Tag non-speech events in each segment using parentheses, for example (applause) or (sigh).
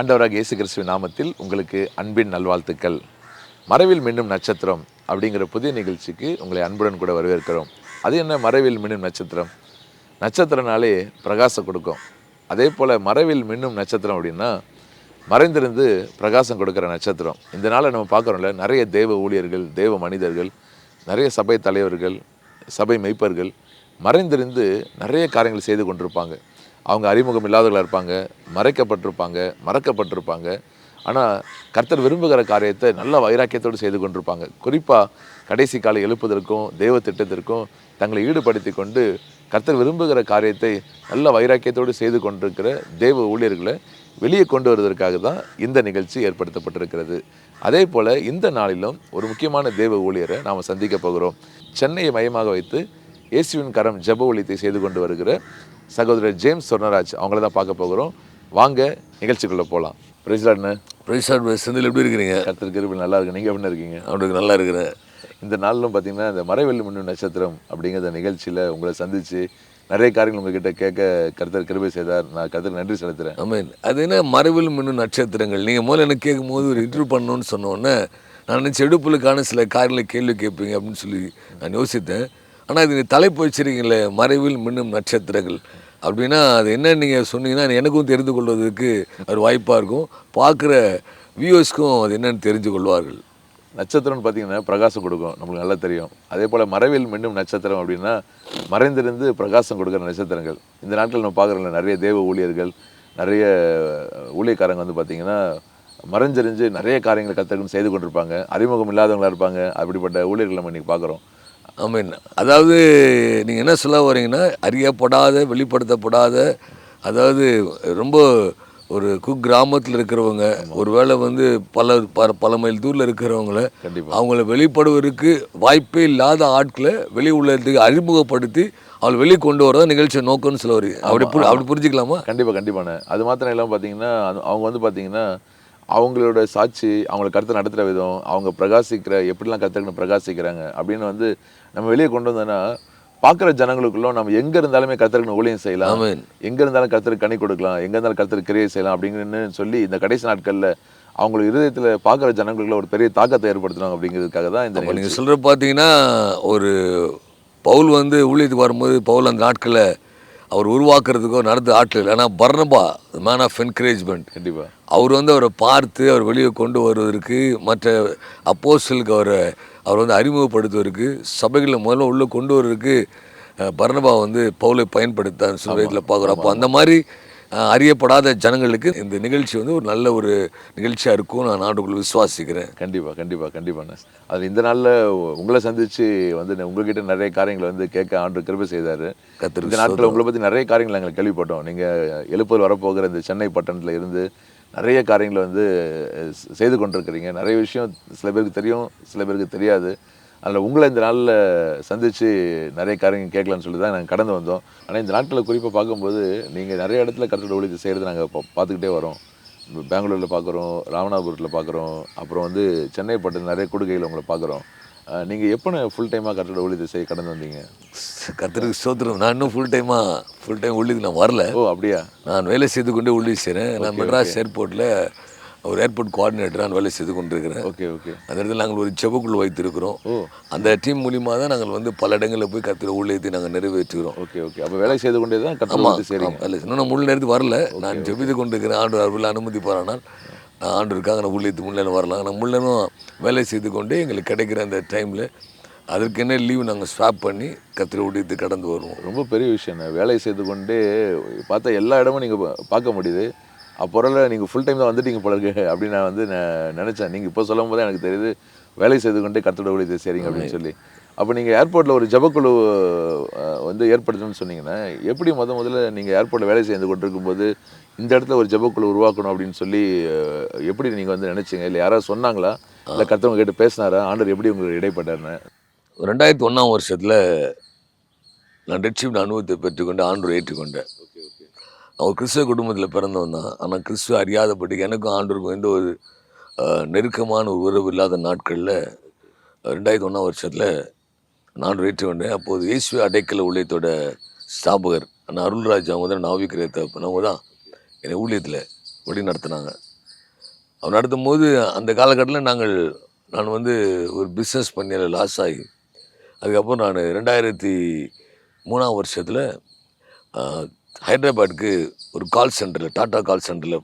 ஆண்டவராக இயேசு கிறிஸ்துவின் நாமத்தில் உங்களுக்கு அன்பின் நல்வாழ்த்துக்கள். மறைவில் மின்னும் நட்சத்திரம் அப்படிங்கிற புதிய நிகழ்ச்சிக்கு உங்களை அன்புடன் கூட வரவேற்கிறோம். அது என்ன மறைவில் மின்னும் நட்சத்திரம்? நட்சத்திரனாலே பிரகாசம் கொடுக்கும். அதே போல் மறைவில் மின்னும் நட்சத்திரம் அப்படின்னா மறைந்திருந்து பிரகாசம் கொடுக்குற நட்சத்திரம். இந்த நாளை நம்ம பார்க்குறோம்ல நிறைய தேவ ஊழியர்கள் தேவ மனிதர்கள் நிறைய சபை தலைவர்கள் சபை மெய்ப்பர்கள் மறைந்திருந்து நிறைய காரியங்கள் செய்து கொண்டிருப்பாங்க. அவங்க அறிமுகம் இல்லாதவர்களாக இருப்பாங்க மறைக்கப்பட்டிருப்பாங்க மறக்கப்பட்டிருப்பாங்க. ஆனால் கர்த்தர் விரும்புகிற காரியத்தை நல்ல வைராக்கியத்தோடு செய்து கொண்டிருப்பாங்க. குறிப்பாக கடைசி காலை எழுப்புதற்கும் தெய்வ திட்டத்திற்கும் தங்களை ஈடுபடுத்தி கொண்டு கர்த்தர் விரும்புகிற காரியத்தை நல்ல வைராக்கியத்தோடு செய்து கொண்டிருக்கிற தேவ ஊழியர்களை வெளியே கொண்டு வருவதற்காக தான் இந்த நிகழ்ச்சி ஏற்படுத்தப்பட்டிருக்கிறது. அதே போல் இந்த நாளிலும் ஒரு முக்கியமான தேவ ஊழியரை நாம் சந்திக்க போகிறோம். சென்னையை மையமாக வைத்து இயேசுவின் கரம் ஜெப ஒழித்தை செய்து கொண்டு வருகிற சகோதரர் ஜேம்ஸ் சொர்ணராஜ் அவங்கள தான் பார்க்க போகிறோம். வாங்க நிகழ்ச்சிக்குள்ளே போகலாம் பிரைஸ்லாட்னு பிரைசாட் செந்தில் எப்படி இருக்கிறீங்க? கர்த்தர் கிருபையில் நல்லா இருக்கு. நீங்கள் எப்படி இருக்கீங்க? அவனுக்கு நல்லா இருக்கிறேன் இந்த நாளிலும் பார்த்தீங்கன்னா இந்த மறைவெள்ளி மின்னும் நட்சத்திரம் அப்படிங்கிற நிகழ்ச்சியில் உங்களை சந்தித்து நிறைய காரியங்கள் உங்ககிட்ட கேட்க கர்த்தர் கிருபை செய்தார். நான் கர்த்தர் நன்றி செலுத்துகிறேன் ஆமீன். அது என்ன? மறைவில் மின்னும் நட்சத்திரங்கள். நீங்கள் முதல்ல எனக்கு கேட்கும் போது ஒரு இன்டர்வியூ பண்ணணும்னு சொன்னோன்னே நான் நினச்ச எடுப்புகளுக்கான சில காரியங்களை கேள்வி கேட்பீங்க அப்படின்னு சொல்லி நான் யோசித்தேன். ஆனால் இது தலைப்பு வச்சிருக்கீங்களே மறைவில் மின்னும் நட்சத்திரங்கள். அப்படின்னா அது என்ன நீங்கள் சொன்னீங்கன்னா எனக்கும் தெரிந்து கொள்வதற்கு ஒரு வாய்ப்பாக இருக்கும். பார்க்குற வியூவர்ஸ்க்கும் அது என்னன்னு தெரிஞ்சு கொள்வார்கள். நட்சத்திரம்னு பார்த்தீங்கன்னா பிரகாசம் கொடுக்கும் நம்மளுக்கு நல்லா தெரியும். அதே போல் மறைவில் மீண்டும் நட்சத்திரம் அப்படின்னா மறைந்திருந்து பிரகாசம் கொடுக்குற நட்சத்திரங்கள். இந்த நாட்கள் நம்ம பார்க்குறோம்ல நிறைய தேவ ஊழியர்கள் நிறைய ஊழியக்காரங்க வந்து பார்த்திங்கன்னா மறைஞ்சறிஞ்சு நிறைய காரியங்களை கற்றுக்கணும் செய்து கொண்டிருப்பாங்க. அறிமுகம் இல்லாதவங்களா இருப்பாங்க. அப்படிப்பட்ட ஊழியர்கள் நம்ம இன்றைக்கி பார்க்குறோம். ஆமீன். அதாவது நீங்கள் என்ன சொல்ல வரீங்கன்னா அறியப்படாத வெளிப்படுத்தப்படாத அதாவது ரொம்ப ஒரு குக்கிராமத்தில் இருக்கிறவங்க ஒருவேளை வந்து பல பல பல மைல் தூரில் இருக்கிறவங்கள கண்டிப்பாக அவங்கள வெளிப்படுவதற்கு வாய்ப்பே இல்லாத ஆட்களை வெளி உள்ளதுக்கு அறிமுகப்படுத்தி அவளை வெளியே கொண்டு வரதான் நிகழ்ச்சியை நோக்கம்னு சொல்ல வரீங்க அப்படி அப்படி புரிஞ்சுக்கலாமா? கண்டிப்பாக கண்டிப்பாண்ணே அது மாத்திரம் இல்லாமல் பார்த்தீங்கன்னா அவங்க வந்து பார்த்தீங்கன்னா அவங்களோட சாட்சி அவங்கள கருத்தை நடத்துகிற விதம் அவங்க பிரகாசிக்கிற எப்படிலாம் கற்றுக்கணும் பிரகாசிக்கிறாங்க அப்படின்னு வந்து நம்ம வெளியே கொண்டு வந்தோன்னா பார்க்குற ஜனங்களுக்குள்ள நம்ம எங்கே இருந்தாலுமே கற்றுக்கணும் ஊழியம் செய்யலாம். எங்கே இருந்தாலும் கருத்தருக்கு கனி கொடுக்கலாம். எங்கே இருந்தாலும் கருத்தருக்கு கிரியை செய்யலாம் அப்படின்னு சொல்லி இந்த கடைசி நாட்களில் அவங்களுக்கு இருதயத்தில் பார்க்குற ஜனங்களுக்குள்ள ஒரு பெரிய தாக்கத்தை ஏற்படுத்தணும் அப்படிங்கிறதுக்காக தான் இந்த. நீங்கள் சொல்கிற பார்த்தீங்கன்னா ஒரு பவுல் வந்து ஊழியத்துக்கு வரும்போது பவுல் அந்த நாட்களில் அவர் உருவாக்குறதுக்கோ நடந்த இல்லை. ஆனால் பர்னபா மேன் ஆஃப் என்கரேஜ்மெண்ட் கண்டிப்பா. அவர் வந்து அவரை பார்த்து அவர் வெளியே கொண்டு வருவதற்கு மற்ற அப்போஸ்டலுக்கு அவரை அவர் வந்து அறிமுகப்படுத்துவதற்கு சபைகளில் முதல்ல உள்ளே கொண்டு வருவதற்கு அஹ், பர்னபா வந்து பவுலை பயன்படுத்தான் சொல்வதில் பார்க்குறோம். அப்போ அந்த மாதிரி அறியப்படாத ஜனங்களுக்கு இந்த நிகழ்ச்சி வந்து ஒரு நல்ல ஒரு நிகழ்ச்சியாக இருக்கும் நான் நாட்டுக்குள்ள விசுவாசிக்கிறேன். கண்டிப்பா கண்டிப்பா கண்டிப்பாண்ணே அது இந்த நாள்ல உங்களை சந்திச்சு வந்து உங்ககிட்ட நிறைய காரியங்களை வந்து கேட்க ஆண்டு கிருபை செய்தாரு. கர்த்தருக்கு இந்த நாட்களில் உங்களை பத்தி நிறைய காரியங்கள் நாங்கள் கேள்விப்பட்டோம். நீங்க எழுப்பூர் வரப்போகிற இந்த சென்னை பட்டணத்துல இருந்து நிறைய காரியங்களை வந்து செய்து கொண்டிருக்கிறீங்க. நிறைய விஷயம் சில பேருக்கு தெரியும் சில பேருக்கு தெரியாது. அதில் உங்களை இந்த நாளில் சந்திச்சு நிறைய காரியங்கள் கேட்கலான்னு சொல்லி தான் நாங்கள் கடந்து வந்தோம். ஆனால் இந்த நாட்களை குறிப்பாக பார்க்கும்போது நீங்கள் நிறைய இடத்துல கருத்து ஒழித்து செய்கிறது நாங்கள் பார்த்துக்கிட்டே வரோம். பெங்களூரில் பார்க்குறோம் ராமநாதபுரத்தில் பார்க்குறோம் அப்புறம் வந்து சென்னை பட்டணம் நிறைய கொடுக்கையில் உங்களை பார்க்குறோம். நீங்கள் எப்போ ஃபுல் டைமாக கருத்தோட ஒழித்து செய்ய கடந்து வந்தீங்க? கர்த்தருக்கு ஸ்தோத்திரம். நான் இன்னும் ஃபுல் டைமாக ஃபுல் டைம் உள்ளுக்கு நான் வரல. ஓ அப்படியா? நான் வேலை செய்து கொண்டே உள்ளே செய்கிறேன் நான் மெட்ராஸ் ஏர்போர்ட்டில் ஒரு ஏர்போர்ட் கோஆர்டினேட்டராக நான் வேலை செய்து கொண்டிருக்கிறேன் ஓகே ஓகே. அந்த இடத்துல நாங்கள் ஒரு செபக்குழு வைத்திருக்கிறோம். ஓ. அந்த டீம் மூலியமாக தான் நாங்கள் வந்து பல இடங்களில் போய் கத்திர ஊழியத்தை நாங்கள் நிறைவேற்றுகிறோம். Okay okay. அப்போ வேலை செய்து கொண்டே தான் ஒழித்து செய்கிறீங்க வேலை இன்னும் நான் முழு நேரத்துக்கு வரல. நான் ஜெபித்து கொண்டிருக்கிறேன். ஆண்டு அருள் அனுமதி போகிறானால் நான் ஆண்டு இருக்காங்க நான் ஊழியத்து முன்னேற வரலாம். நான் முன்னேறும் வேலை செய்து கொண்டே எங்களுக்கு கிடைக்கிற அந்த டைமில் அதற்கு என்ன லீவு நாங்கள் ஸ்வாப் பண்ணி கத்திர ஊழியத்தை கடந்து வருவோம். ரொம்ப பெரிய விஷயம் வேலை செய்து கொண்டே பார்த்தா எல்லா இடமும் நீங்கள் பார்க்க முடியுது. அப்போரில் நீங்கள் ஃபுல் டைம் தான் வந்துட்டீங்க போல இருக்கு அப்படின்னு நான் வந்து நான் நினச்சேன். நீங்கள் இப்போ சொல்லும் போதே எனக்கு தெரியுது வேலை செய்து கொண்டே கத்தோட ஒழித்து செய்றீங்க அப்படின்னு சொல்லி. அப்போ நீங்கள் ஏர்போர்ட்டில் ஒரு ஜபக்குழு வந்து ஏற்படுத்தணும்னு சொன்னீங்கன்னா எப்படி முத முதல்ல நீங்கள் ஏர்போர்ட்டில் வேலை செய்து கொண்டிருக்கும் போது இந்த இடத்துல ஒரு ஜபக்குழு உருவாக்கணும் அப்படின்னு சொல்லி எப்படி நீங்கள் வந்து நினச்சிங்க? இல்லை யாராவது சொன்னாங்களா? இல்லை கத்தவங்க கேட்டு பேசினாரா? ஆண்டவர் எப்படி உங்களுக்கு இடைப்பட்டாருன்னு? ரெண்டாயிரத்தி ஒன்றாம் வருஷத்தில் நான் ரெட்ஷிப்ட் அனுபவத்தை பெற்றுக்கொண்டு ஆண்டு ஏற்றுக்கொண்டேன். அவன் கிறிஸ்துவ குடும்பத்தில் பிறந்தவன் தான். ஆனால் கிறிஸ்துவ அறியாதபடி எனக்கும் ஆண்டோருக்கும் எந்த ஒரு நெருக்கமான ஒரு உறவு இல்லாத நாட்களில் ரெண்டாயிரத்தி ஒன்றாம் வருஷத்தில் நான் ஏற்று வந்தேன் அப்போது இயேசுவ அடைக்கல ஊழியத்தோட ஸ்தாபகர். நான் அருள்ராஜ் அவங்க தான் நாவிக்கிற தப்பினவங்க தான் என்னை ஊழியத்தில் வழி நடத்தினாங்க. அவர் நடத்தும் போது அந்த காலகட்டத்தில் நாங்கள் நான் வந்து ஒரு பிஸ்னஸ் பண்ணியில் லாஸ் ஆகி அதுக்கப்புறம் நான் ரெண்டாயிரத்தி மூணாம் வருஷத்தில் ஹைதராபாத்துக்கு ஒரு கால் சென்டரில் டாட்டா கால் சென்டரில்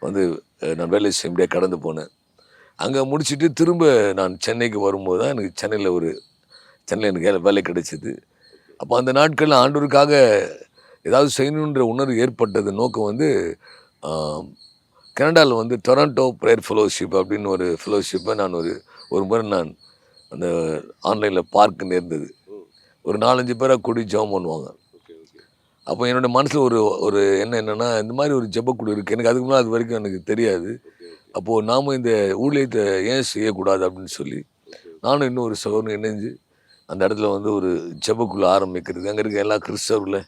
வந்து நான் வேலை செய்ய முடியாது கடந்து போனேன். அங்கே முடிச்சுட்டு திரும்ப நான் சென்னைக்கு வரும்போது தான் எனக்கு சென்னையில் ஒரு சென்னையில் எனக்கு வேலை- வேலை கிடைச்சிது. அப்போ அந்த நாட்களில் ஆண்டூருக்காக ஏதாவது செய்யணுன்ற உணர்வு ஏற்பட்டது. நோக்கம் வந்து கனடாவில் வந்து டொரண்டோ ப்ரேயர் ஃபெலோஷிப் அப்படின்னு ஒரு ஃபெலோஷிப்பை நான் ஒரு ஒரு முறை நான் அந்த ஆன்லைனில் பார்க்குன்னு நேர்ந்தது. ஒரு நாலஞ்சு பேராக கூடி ஜெபம் பண்ணுவாங்க. அப்போ என்னோட மனசில் ஒரு ஒரு என்ன என்னென்னா இந்த மாதிரி ஒரு ஜெபக்குழு இருக்குது எனக்கு அதுக்கு முன்னால் அது வரைக்கும் எனக்கு தெரியாது. அப்போது நாம் இந்த ஊழியத்தை ஏன் செய்யக்கூடாது அப்படின்னு சொல்லி நானும் இன்னும் ஒரு சகோதரன் இணைஞ்சு அந்த இடத்துல வந்து ஒரு ஜெபக்குழு ஆரம்பிக்கிறது. அங்கே இருக்க எல்லா கிறிஸ்தவர்களை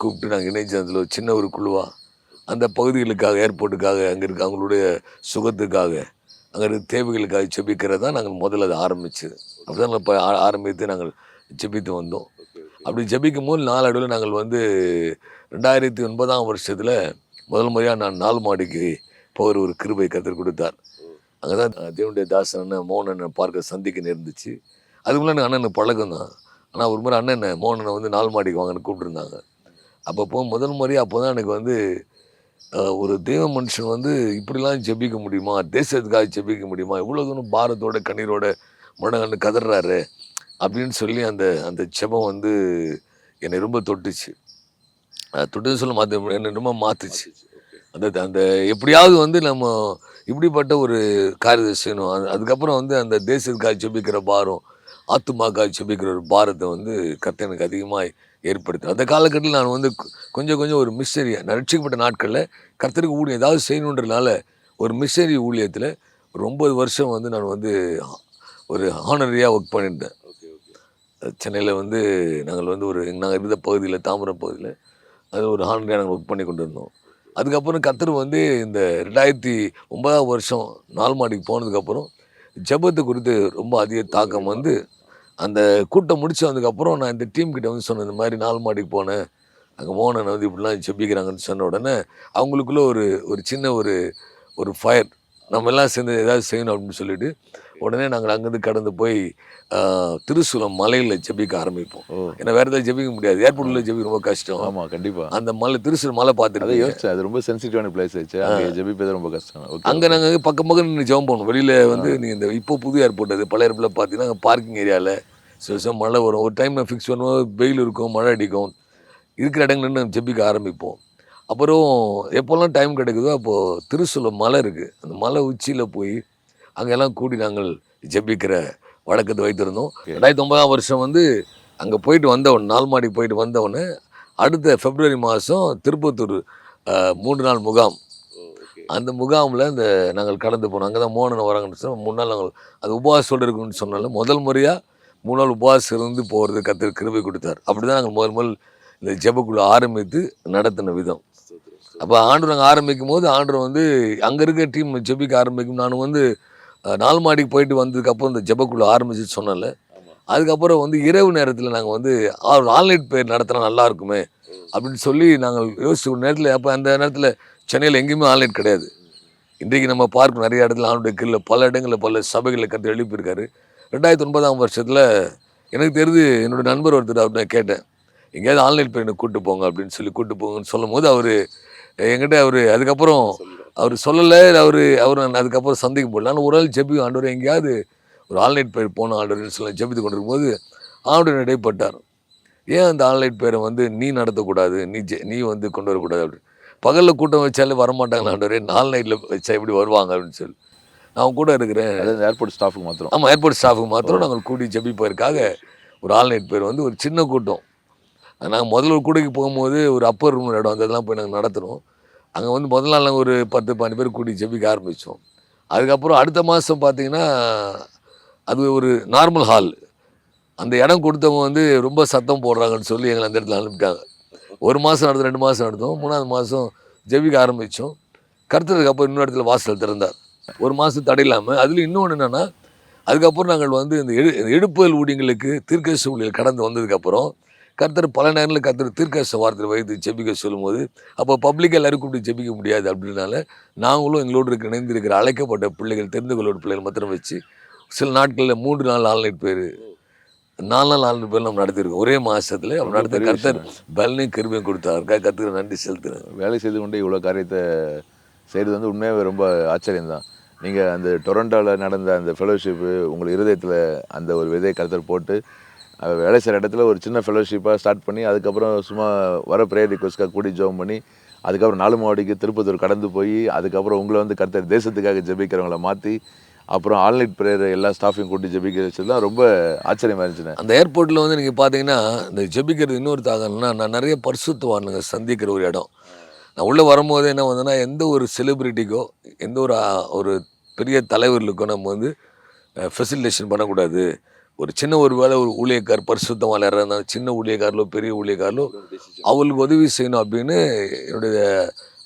கூப்பிட்டு நாங்கள் இணைஞ்சு அதில் ஒரு சின்ன ஒரு குழுவாக அந்த பகுதிகளுக்காக ஏர்போர்ட்டுக்காக அங்கே இருக்க அவங்களுடைய சுகத்துக்காக அங்கே இருக்க தேவைகளுக்காக ஜெபிக்கிறது தான் நாங்கள் முதல்ல அதை ஆரம்பித்தது அப்படி தான் இப்போ ஆரம்பித்து நாங்கள் ஜெபித்து வந்தோம். அப்படி ஜபிக்கும் போது நாளடைவில் நாங்கள் வந்து ரெண்டாயிரத்தி ஒன்பதாம் வருஷத்தில் முதல் முறையாக நான் நாலு மாடிக்கு போகிற ஒரு கிருபை கற்றுக் கொடுத்தார். அங்கே தான் தேவனுடைய தாசன் அண்ணன் மோகன் அண்ணன் பார்க்க சந்திக்க நேர்ந்துச்சு. அதுக்கு முன்னாடி அண்ணனுக்கு பழக்கம் தான். ஆனால் ஒரு முறை அண்ணன் மோகனனை வந்து நாலு மாடிக்கு வாங்கன்னு கூப்பிட்டுருந்தாங்க. அப்போ போ முதல் முறையாக அப்போ தான் எனக்கு வந்து ஒரு தெய்வ மனுஷன் வந்து இப்படிலாம் ஜெபிக்க முடியுமா? தேசத்துக்காக ஜெபிக்க முடியுமா? இவ்வளோ தூரம் பாரத்தோட கண்ணீரோட முடங்கன்னு கதறாரு. அப்படின்னு சொல்லி அந்த அந்த செபம் வந்து என்னை ரொம்ப தொட்டுச்சு. அஹ், சொல்ல மாற்ற என்னை ரொம்ப மாற்றுச்சு அந்த அந்த எப்படியாவது வந்து நம்ம இப்படிப்பட்ட ஒரு காரியத்தை செய்யணும். அதுக்கப்புறம் வந்து அந்த தேசத்துக்காக செபிக்கிற பாரம் ஆத்துமாக்காக செபிக்கிற ஒரு பாரத்தை வந்து கத்த எனக்கு அதிகமாக ஏற்படுத்தும் அந்த காலகட்டத்தில் நான் வந்து கொஞ்சம் கொஞ்சம் ஒரு மிஷனரி நான் ரட்சிக்கப்பட்ட நாட்களில் கர்த்தருக்கு ஊழியம் ஏதாவது செய்யணுன்றதுனால ஒரு மிஷனரி ஊழியத்தில் ஒரு ஒம்பது வருஷம் வந்து நான் வந்து ஒரு ஹானரியாக ஒர்க் பண்ணியிருந்தேன். சென்னையில் வந்து நாங்கள் வந்து ஒரு நாங்கள் இருந்த பகுதியில் தாம்பரம் பகுதியில் அது ஒரு ஹானரியாக நாங்கள் ஒர்க் பண்ணி கொண்டு இருந்தோம் அதுக்கப்புறம் கத்தர் வந்து இந்த ரெண்டாயிரத்தி ஒன்பதாம் வருஷம் நாலு மாடிக்கு போனதுக்கப்புறம் ஜெபத்தை குறித்து ரொம்ப அதிக தாக்கம் வந்து அந்த கூட்டம் முடிச்சு வந்ததுக்கப்புறம் நான் இந்த டீம் கிட்ட வந்து சொன்னேன் இந்த மாதிரி நாலு மாடிக்கு போனேன். அங்கே மோகனன் வந்து இப்படிலாம் ஜெபிக்கிறாங்கன்னு சொன்ன உடனே அவங்களுக்குள்ளே ஒரு ஒரு சின்ன ஒரு ஒரு ஃபயர் நம்ம எல்லாம் சேர்ந்து ஏதாவது செய்யணும் அப்படின்னு சொல்லிட்டு உடனே நாங்கள் அங்கேருந்து கடந்து போய் திருசூலம் மலையில் ஜெபிக்க ஆரம்பிப்போம். ஏன்னா வேறு ஏதாவது ஜெபிக்க முடியாது. ஏர்போர்ட்டில் ஜெபிக்க ரொம்ப கஷ்டம். ஆமா கண்டிப்பா. அந்த மலை திருசூலம் மலை அதை பார்த்துட்டு யோசிச்சேன். அது ரொம்ப சென்சிட்டிவான பிளேஸ் ஆச்சு அங்கே ஜெபிப்பது ரொம்ப கஷ்டம். அங்கே நாங்கள் பக்கம் பக்கம் நின்று ஜெபம் போகணும் வெளியில் வந்து நீ இந்த இப்போ புது ஏர்போர்ட் அது பழைய ஏர்போர்ட்டில் பார்த்தீங்கன்னா பார்க்கிங் ஏரியாவில் சில மழை வரும். ஒரு டைம் ஃபிக்ஸ் பண்ணுவோம். வெயில் இருக்கும் மழை அடிக்கும். இருக்கிற இடங்கள்ல நம்ம ஜெபிக்க ஆரம்பிப்போம். அப்புறம் எப்போல்லாம் டைம் கிடைக்குதோ அப்போது திருசூலம் மலை இருக்குது அந்த மலை உச்சியில் போய் அங்கெல்லாம் கூடி நாங்கள் ஜெபிக்கிற வழக்கத்தை வைத்திருந்தோம். ரெண்டாயிரத்தி ஒன்பதாம் வருஷம் வந்து அங்கே போயிட்டு வந்தவன் நாலு மாடிக்கு போயிட்டு வந்தவொடனே அடுத்த பிப்ரவரி மாதம் திருப்பத்தூர் மூன்று நாள் முகாம். அந்த முகாமில் இந்த நாங்கள் கடந்து போனோம். அங்கே தான் மோகனன் வராங்கன்னு சொன்னோம் மூணு நாள் நாங்கள் அது உபவாசத்தோடு இருக்குன்னு சொன்னால முதல் முறையாக மூணு நாள் உபவாசம் இருந்து போகிறது கத்தர் கிருபை கொடுத்தார். அப்படி தான் நாங்கள் முதல் முதல் இந்த ஜெபக்குழு ஆரம்பித்து நடத்தின விதம். அப்போ ஆண்டு நாங்கள் ஆரம்பிக்கும் போது ஆண்டு வந்து அங்கே இருக்க டீம் ஜெபிக்க ஆரம்பிக்கும். நான் வந்து நாலு மாடிக்கு போயிட்டு வந்ததுக்கப்புறம் இந்த ஜெபக்குழு ஆரம்பிச்சு சொன்னல அதுக்கப்புறம் வந்து இரவு நேரத்தில் நாங்கள் வந்து ஆன்லைன் பேர் நடத்தினா நல்லா இருக்குமே அப்படின்னு சொல்லி நாங்கள் யோசிச்ச நேரத்தில் அப்போ அந்த நேரத்தில் சென்னையில் எங்கேயுமே ஆன்லைன் கிடையாது. இன்றைக்கு நம்ம பார்க்கணும் நிறைய இடத்துல ஆணுடைய கீழே பல இடங்களில் பல சபைகளில் கற்று எழுப்பியிருக்காரு. ரெண்டாயிரத்தி ஒன்பதாம் வருஷத்தில் எனக்கு தெரிஞ்சு என்னோட நண்பர் ஒருத்தர் அவர் நான் கேட்டேன் எங்கேயாவது ஆன்லைன் பேர் கூட்டு போங்க அப்படின்னு சொல்லி கூட்டு போங்கன்னு சொல்லும் போது அவர் என்கிட்ட அவர் அதுக்கப்புறம் அவர் சொல்லலை அவர் அவர் நான் அதுக்கப்புறம் சந்திக்க போடல. ஆனால் ஒரு நாள் ஜெபி ஆண்டவர் எங்கேயாவது ஒரு ஆன்லைன் பேர் போன ஆண்டவர்னு சொல்லி ஜெபித்து கொண்டிருக்கும்போது ஆண்டவர் இடைப்பட்டார். ஏன் அந்த ஆன்லைன் பேரை வந்து நீ நடத்தக்கூடாது நீ ஜெ நீ வந்து கொண்டு வரக்கூடாது அப்படின்னு பகலில் கூட்டம் வச்சாலே வரமாட்டாங்களா ஆண்டவரே? நாலு நைட்டில் வச்சா எப்படி வருவாங்க அப்படின்னு சொல்லி. நான் கூட இருக்கிறேன். ஏர்போர்ட் ஸ்டாஃபுக்கு மாத்திரம். ஆமாம் ஏர்போர்ட் ஸ்டாஃபுக்கு மாத்திரம் நாங்கள் கூடி ஜெபிப்பதற்காக ஒரு ஆன்லைன் பேர் வந்து ஒரு சின்ன கூட்டம். நாங்கள் முதல்ல ஒரு கூடைக்கு போகும்போது ஒரு அப்பர் ரூம் இடம் அதெல்லாம் போய் நாங்கள் நடத்துகிறோம் அங்கே வந்து முதல் நாள் நாங்கள் ஒரு பத்து பதினஞ்சு பேர் கூடி ஜெபிக்க ஆரம்பித்தோம் அதுக்கப்புறம் அடுத்த மாதம் பார்த்தீங்கன்னா அது ஒரு நார்மல் ஹால் அந்த இடம் கொடுத்தவங்க வந்து ரொம்ப சத்தம் போடுறாங்கன்னு சொல்லி எங்களை அந்த இடத்துல அனுப்பிட்டாங்க. ஒரு மாதம் நடந்தோம் ரெண்டு மாதம் நடந்தோம். மூணாவது மாதம் ஜெபிக்க ஆரம்பித்தோம் கருத்ததுக்கு அப்புறம் இன்னொரு இடத்துல வாசல் திறந்தார். ஒரு மாதம் தடை இல்லாமல் அதில் இன்னொன்று என்னென்னா அதுக்கப்புறம் நாங்கள் வந்து இந்த எடு எடுப்புதல் ஊழியங்களுக்கு தீர்க்கதரிசி ஊழியர் கடந்து வந்ததுக்கப்புறம் கர்த்தர் பல நேரங்களில் கர்த்தர் தீர்க்கச வார்த்தை வைத்து ஜெபிக்க சொல்லும்போது அப்போ பப்ளிக் எல்லாரும் கூப்பிட்டு ஜெபிக்க முடியாது அப்படின்னால நாங்களும் எங்களோடு இருக்க இணைந்திருக்கிற அழைக்கப்பட்ட பிள்ளைகள் தெரிந்து கொள்ளோட பிள்ளைகள் மாத்திரம் வச்சு சில நாட்களில் மூன்று நாள் ஆன்லைன் பேர் நாலு நாள் ஆன்லைன் பேர் நம்ம நடத்திருக்கோம் ஒரே மாசத்துல அப்படி நடத்த கர்த்தர் பலனையும் கிருபையும் கொடுத்தாருக்கா கர்த்தருக்கு நன்றி செலுத்துறேன். வேலை செய்து கொண்டு இவ்வளோ காரியத்தை செய்கிறது வந்து உண்மையாகவே ரொம்ப ஆச்சரியம்தான். நீங்கள் அந்த டொரண்டோவில் நடந்த அந்த ஃபெலோஷிப்பு உங்கள் இருதயத்தில் அந்த ஒரு விதை கருத்தர் போட்டு வேலை செய்கிற இடத்துல ஒரு சின்ன ஃபெலோஷிப்பாக ஸ்டார்ட் பண்ணி அதுக்கப்புறம் சும்மா வர ப்ரேயர் ரிக்வஸ்ட்காக கூடி ஜோம் பண்ணி அதுக்கப்புறம் நாலு மாவடிக்கு திருப்பத்தூர் கடந்து போய் அதுக்கப்புறம் உங்களை வந்து கருத்தர் தேசத்துக்காக ஜெபிக்கிறவங்கள மாற்றி அப்புறம் ஆன்லைன் ப்ரேயர் எல்லா ஸ்டாஃபையும் கூட்டி ஜெபிக்க வச்சதுலாம் ரொம்ப ஆச்சரியமாக இருந்துச்சுண்ணே. அந்த ஏர்போர்ட்டில் வந்து நீங்கள் பார்த்தீங்கன்னா இந்த ஜெபிக்கிறது இன்னொரு தாகம்னா நான் நிறைய பரிசுத்துவானுங்க சந்திக்கிற ஒரு இடம். நான் உள்ளே வரும்போது என்ன வந்தேன்னா எந்த ஒரு செலிப்ரிட்டிக்கோ எந்த ஒரு ஒரு பெரிய தலைவர்களுக்கோ நம்ம வந்து ஃபெசிலிட்டேஷன் பண்ணக்கூடாது. ஒரு சின்ன ஒரு வேலை ஒரு ஊழியக்கார் பரிசுத்தமாக யாராக சின்ன ஊழியக்காரலோ பெரிய ஊழியக்காரலோ அவளுக்கு உதவி செய்யணும் அப்படின்னு என்னுடைய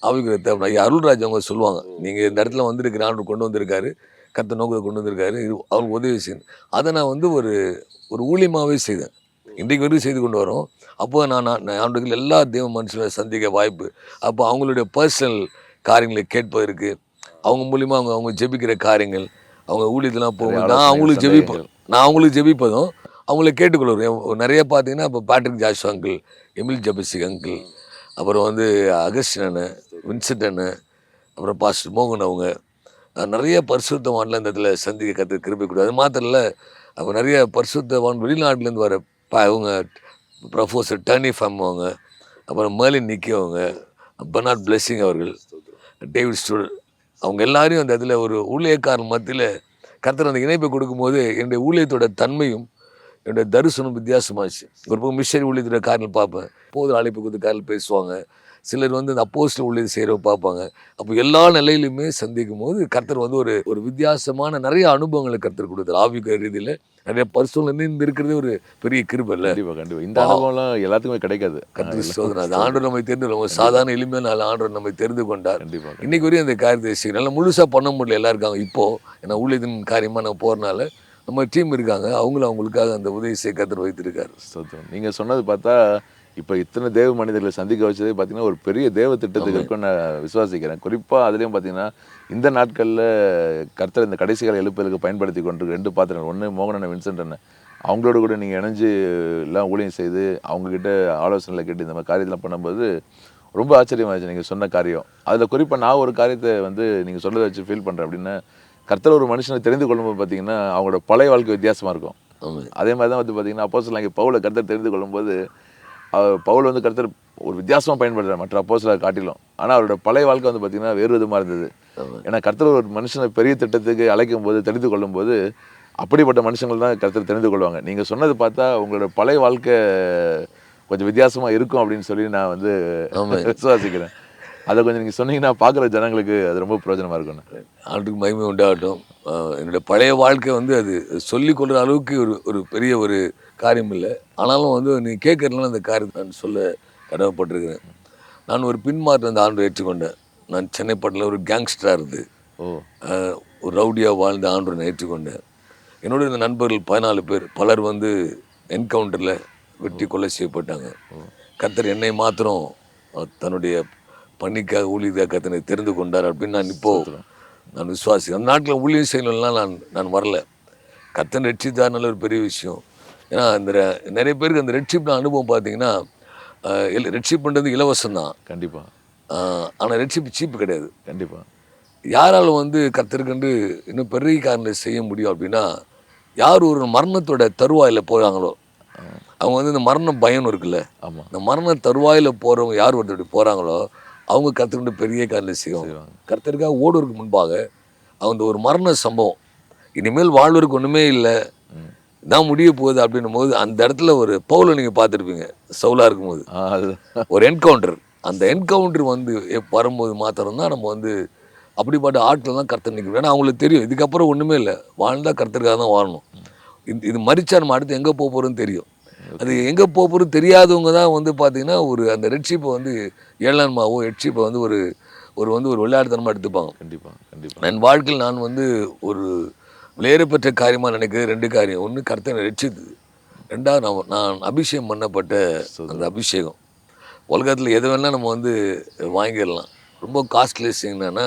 ஆவிக்கிறத ஐயா அருள்ராஜ் அவங்க சொல்லுவாங்க. நீங்கள் இந்த இடத்துல வந்திருக்கிற ஆண்டு கொண்டு வந்திருக்காரு. கத்த நோக்கத்தை கொண்டு வந்திருக்காரு. இது அவங்களுக்கு உதவி செய்யணும். அதை நான் வந்து ஒரு ஒரு ஊழியமாகவே செய்தேன். இன்றைக்கு வரைக்கும் செய்து கொண்டு வரோம். அப்போ நான் நான் ஆண்டுகள் எல்லா தெய்வ மனுஷனை சந்திக்க வாய்ப்பு. அப்போ அவங்களுடைய பர்சனல் காரியங்களை கேட்பதற்கு அவங்க மூலிமா அவங்க அவங்க ஜெபிக்கிற காரியங்கள் அவங்க ஊழியத்தெல்லாம் போகும்போது நான் அவங்களுக்கு ஜெபிப்பேன். நான் அவங்களுக்கு ஜெபிப்பதும் அவங்களை கேட்டுக்கொள்வேன் நிறைய பார்த்தீங்கன்னா இப்போ பேட்ரிக் ஜாஷ் அங்கிள் எமில் ஜபசிக் அங்கிள் அப்புறம் வந்து அகஸ்டின் அண்ணன் வின்சென்ட் அண்ணன் அப்புறம் பாஸ்டர் மோகன் அவங்க. நிறைய பரிசுத்தவான்லாம் இந்த இடத்துல சந்திக்க கற்று கிருபை கொடுத்து அது மாத்திரம் இல்லை அப்போ நிறைய பரிசுத்தவான் வெளிநாட்டிலேருந்து வர ப அவங்க ப்ரொஃபஸர் டர்னி ஃபம் அவங்க அப்புறம் மேலின் நிக்கி அவங்க பெர்னாட் பிளெஸிங் அவர்கள் டேவிட் ஸ்டூல் அவங்க எல்லாரையும் அந்த இதில் ஒரு ஊழியக்காரன் மத்தியில் கர்த்தர் அந்த இணைப்பை கொடுக்கும்போது என்னுடைய ஊழியத்தோட தன்மையும் என்னுடைய தரிசனம் வித்தியாசமாச்சு. ஒரு பக்கம் மிஷனரி ஊழியத்தோட காரில் பார்ப்பேன். போது அழைப்பு கொடுத்து காரில் பேசுவாங்க. சிலர் வந்து இந்த அப்போஸ்டல் ஊழியர் செய்கிறவ பார்ப்பாங்க. அப்போ எல்லா நிலையிலுமே சந்திக்கும் போது கர்த்தர் வந்து ஒரு ஒரு வித்தியாசமான நிறைய அனுபவங்களை கர்த்தர் கொடுத்தார். ஆவிக்க ரீதியில் நிறைய பரிசோதனை இருந்து இருக்கிறதே ஒரு பெரிய கிருபை இல்லை. கண்டிப்பாக கண்டிப்பாக இந்த அனுபவம்லாம் எல்லாத்துக்குமே கிடைக்காது. கர்த்தர் சோதனை அது ஆண்டவர் நம்மை தெரிந்து கொள்ள சாதாரண எளிமையான நாள் ஆண்டவர் நம்மை தெரிந்து கொண்டார். கண்டிப்பாக இன்னைக்கு வரையும் அந்த காரியத்தை நல்லா முழுசாக பண்ண முடியல எல்லாரும் இருக்காங்க. இப்போ ஏன்னா ஊழியத்தின் காரியமாக நான் போகிறனால நம்ம டீம் இருக்காங்க. அவங்களும் அவங்களுக்காக அந்த உதவி செய்ய கத்தர் வைத்திருக்காரு. நீங்கள் சொன்னது பார்த்தா இப்போ இத்தனை தேவ மனிதர்களை சந்திக்க வச்சதே பார்த்தீங்கன்னா ஒரு பெரிய தேவ திட்டத்துக்கு இருக்குன்னு நான் விசுவாசிக்கிறேன். குறிப்பாக அதுலேயும் பார்த்தீங்கன்னா இந்த நாட்களில் கர்த்தர் இந்த கடைசி கால எழுப்புதலுக்கு பயன்படுத்தி கொண்டு ரெண்டு பாத்திரங்கள். ஒன்று மோகனன் வின்சென்ட் அண்ணன். அவங்களோட கூட நீங்கள் இணைஞ்சு எல்லாம் ஊழியம் செய்து அவங்கக்கிட்ட ஆலோசனைகளை கேட்டு இந்த மாதிரி காரியத்தெல்லாம் பண்ணும்போது ரொம்ப ஆச்சரியமாச்சு நீங்கள் சொன்ன காரியம். அதில் குறிப்பாக நான் ஒரு காரியத்தை வந்து நீங்கள் சொன்னதை வச்சு ஃபீல் பண்ணுறேன் அப்படின்னா கர்த்தர் ஒரு மனுஷனை தெரிந்து கொள்ளும்போது பார்த்தீங்கன்னா அவங்களோட பழைய வாழ்க்கை வித்தியாசமாக இருக்கும். அதே மாதிரி தான் வந்து பார்த்தீங்கன்னா அப்போ இங்கே பவுலை கர்த்தர் தெரிந்து கொள்ளும்போது பவுல் வந்து கர்த்தர் ஒரு வித்தியாசமாக பயன்படுத்துறார். மற்ற அப்போ காட்டிலும். ஆனால் அவரோட பழைய வாழ்க்கை வந்து பார்த்தீங்கன்னா வேறு விதமாக இருந்தது. ஏன்னா கர்த்தர் ஒரு மனுஷனை பெரிய திட்டத்துக்கு அழைக்கும் போது தெரிந்து கொள்ளும்போது அப்படிப்பட்ட மனுஷங்கள் தான் கர்த்தர் தெரிந்து கொள்வாங்க. நீங்கள் சொன்னது பார்த்தா உங்களோட பழைய வாழ்க்கை கொஞ்சம் வித்தியாசமாக இருக்கும் அப்படின்னு சொல்லி நான் வந்து. விசுவாசிக்கிறேன். அதை கொஞ்சம் நீங்கள் சொன்னீங்கன்னா பார்க்குற ஜனங்களுக்கு அது ரொம்ப பிரயோஜனமாக இருக்கும் ஆண்டுக்கு மகிமை உண்டாகட்டும். என்னுடைய பழைய வாழ்க்கை வந்து அது சொல்லிக் கொள்கிற அளவுக்கு ஒரு ஒரு பெரிய ஒரு காரியம் இல்லை ஆனாலும் வந்து நீ கேட்கறதுனால அந்த காரியத்தை நான் சொல்ல கடமைப்பட்டிருக்கிறேன். நான் ஒரு பின்மாற்றம் அந்த ஆண்டு ஏற்றுக்கொண்டேன். நான் சென்னைப்பட்டில் ஒரு கேங்ஸ்டராக இருந்து ஒரு ரவுடியாக வாழ்ந்த ஆண்டு நான் ஏற்றுக்கொண்டேன். என்னோட இந்த நண்பர்கள் பதினாலு பேர் பலர் வந்து என்கவுண்டரில் வெட்டி கொலை செய்யப்பட்டாங்க. கர்த்தர் என்னை மாத்திரம் தன்னுடைய பணிக்காக ஊழியதாக கத்தனை தெரிந்து கொண்டார் அப்படின்னு நான் இப்போ நான் விசுவாசி அந்த நாட்டில் ஊழியம் செய்யணும்லாம் நான் நான் வரல. கத்தன் ரட்சித்தார்னால ஒரு பெரிய விஷயம். ஏன்னா அந்த ர- நிறைய பேருக்கு அந்த ரெட்ஷிப் அனுபவம் பார்த்தீங்கன்னா ரெட்ஷிப் பண்ணுறது இலவசம் தான். கண்டிப்பாக ஆனால் ரெட்ஷிப் சீப்பு கிடையாது. கண்டிப்பாக யாரால வந்து கத்திருக்கண்டு இன்னும் பெரிய காரியங்களை செய்ய முடியும் அப்படின்னா யார் ஒரு மரணத்தோட தருவாயில் போகிறாங்களோ அவங்க வந்து இந்த மரண பயம் இருக்குல்ல. ஆமாம் இந்த மரண தருவாயில் போகிறவங்க யார் ஒருத்தர் போகிறாங்களோ அவங்க கற்றுக்கிட்டு பெரிய செய்வாங்க. செய்வாங்க. கர்த்தருக்காக ஓடுவதற்கு முன்பாக அந்த ஒரு மரண சம்பவம் இனிமேல் வாழ்வதற்கு ஒன்றுமே இல்லை தான் முடிய போகுது அப்படின்னும் போது அந்த இடத்துல ஒரு பவுலை நீங்கள் பார்த்துருப்பீங்க சவுலாக இருக்கும்போது. ஒரு என்கவுண்டர் அந்த என்கவுண்டர் வந்து வரும்போது மாத்திரம்தான் நம்ம வந்து அப்படிப்பட்ட ஆட்கள் தான் கர்த்தர் நிற்கணும் ஏன்னா அவங்களுக்கு தெரியும் இதுக்கப்புறம் ஒன்றுமே இல்லை. வாழ்ந்தால் கர்த்தருக்காக தான் வாழணும். இது இது மறிச்சா நம்ம அடுத்து எங்கே போக போகிறோன்னு தெரியும். அது எங்கே போக போகிறது தெரியாதவங்க தான் வந்து பார்த்தீங்கன்னா ஒரு அந்த ரெட்ஷிப்பை வந்து ஏழான்மாவோ ஹெட்ஷிப்பை வந்து ஒரு ஒரு வந்து ஒரு விளையாட்டுத்தனமாக எடுத்துப்பாங்க. கண்டிப்பாக கண்டிப்பாக என் வாழ்க்கையில் நான் வந்து ஒரு விளையேற பெற்ற காரியமாக நினைக்கிறது ரெண்டு காரியம். ஒன்று கர்த்தனை ரட்சித்து ரெண்டாவது நான் நான் அபிஷேகம் பண்ணப்பட்ட அந்த அபிஷேகம். உலகத்தில் எது வேணால் நம்ம வந்து வாங்கிடலாம். ரொம்ப காஸ்ட்லியஸ் என்னன்னா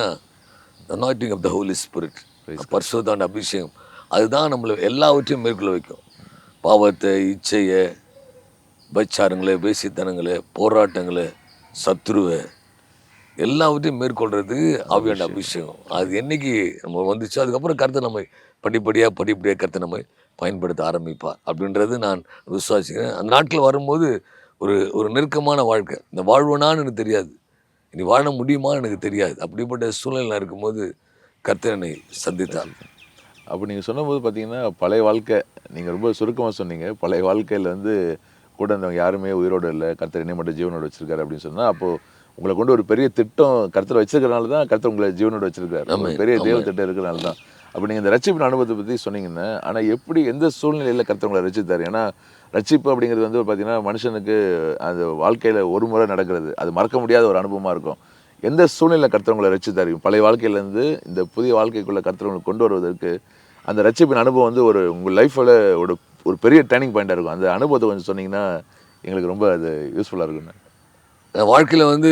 anointing of the Holy Spirit பரிசுத்தாண்ட அபிஷேகம். அதுதான் நம்மளை எல்லாவற்றையும் மேற்கொள்ள வைக்கும். பாவத்தை இச்சையை பச்சாரங்களை பேசித்தனங்களை போராட்டங்களை சத்ருவை எல்லாவற்றையும் மேற்கொள்றது ஆவியாண்ட அபிஷேகம். அது என்னைக்கு நம்ம வந்துச்சோ அதுக்கப்புறம் கருத்தை நம்ம படிப்படியாக படிப்படியாக கருத்தை நம்ம பயன்படுத்த ஆரம்பிப்பார் அப்படின்றது நான் விசுவாசிக்கிறேன். அந்த நாட்கள் வரும்போது ஒரு ஒரு நெருக்கமான வாழ்க்கை. இந்த வாழ்வனான்னு எனக்கு தெரியாது. இனி வாழ முடியுமான்னு எனக்கு தெரியாது. அப்படிப்பட்ட சூழ்நிலை இருக்கும்போது கர்த்தர் என்னை சந்தித்தார். அப்போ நீங்கள் சொன்னபோது பார்த்தீங்கன்னா பழைய வாழ்க்கை நீங்கள் ரொம்ப சுருக்கமாக சொன்னீங்க. பழைய வாழ்க்கையில் வந்து கூட இருந்தவங்க யாருமே உயிரோடு இல்லை. கர்த்தர் என்னை மட்டும் ஜீவனோட வச்சிருக்காரு அப்படின்னு சொன்னால் அப்போது உங்களை கொண்டு ஒரு பெரிய திட்டம் கர்த்தர் வச்சிருக்கறனால தான் கர்த்தர் உங்களை ஜீவனோட வச்சிருக்காரு பெரிய தேவ திட்டம் இருக்கிறனால தான் அப்போ நீங்கள் இந்த ரட்சிப்பின் அனுபவத்தை பற்றி சொன்னீங்கன்னா ஆனால் எப்படி எந்த சூழ்நிலையில் கருத்தவங்களை ரசித்தார் ஏன்னா ரட்சிப்பு அப்படிங்கிறது வந்து பார்த்தீங்கன்னா மனுஷனுக்கு அது வாழ்க்கையில் ஒரு முறை நடக்கிறது. அது மறக்க முடியாத ஒரு அனுபவமாக இருக்கும். எந்த சூழ்நிலையில் கருத்தவங்களை ரசித்தார் பழைய வாழ்க்கையிலேருந்து இந்த புதிய வாழ்க்கைக்குள்ளே கருத்தவங்களை கொண்டு வருவதற்கு அந்த ரட்சிப்பின் அனுபவம் வந்து ஒரு உங்கள் லைஃப்பில் ஒரு ஒரு பெரிய டேர்னிங் பாயிண்ட்டாக இருக்கும். அந்த அனுபவத்தை கொஞ்சம் சொன்னீங்கன்னா எங்களுக்கு ரொம்ப அது யூஸ்ஃபுல்லாக இருக்குண்ணே வாழ்க்கையில் வந்து